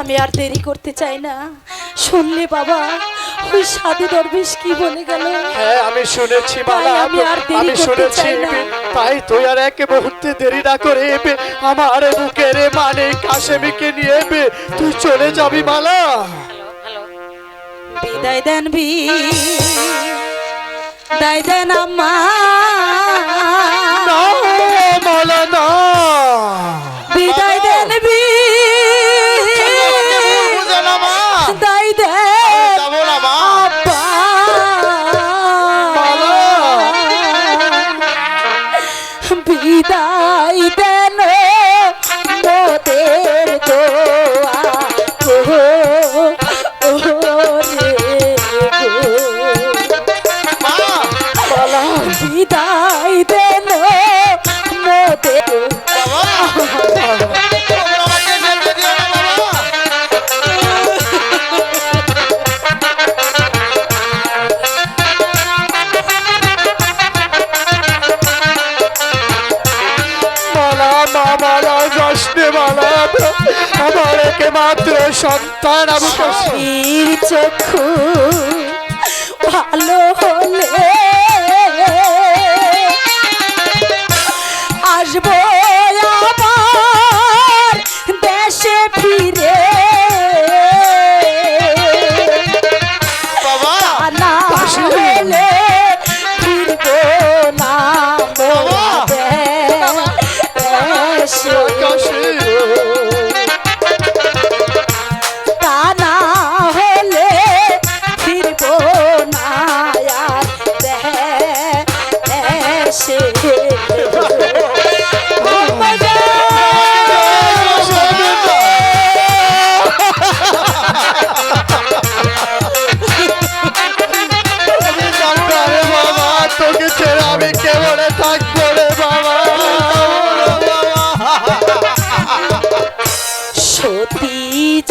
আমি আর দেরি করতে চাই না। শুনলে বাবা ওই সাধু দরবেশ কি বলে গেল? হ্যাঁ আমি শুনেছি বাবা আমি শুনেছি তাই তুই আর এক মুহূর্তে দেরি না করে আমার বুকের মানে কাশেমিকে নিয়ে তুই চলে যাবি মালা বিদায় দেন বি দায় দেন আমার বিদায় মালা মা মালা যাসনে মালা আমার একমাত্র সন্তান আবু কাশেম বীর চক্ষু। ভালো হলে আসব আমার দেশে ফিরে। Thì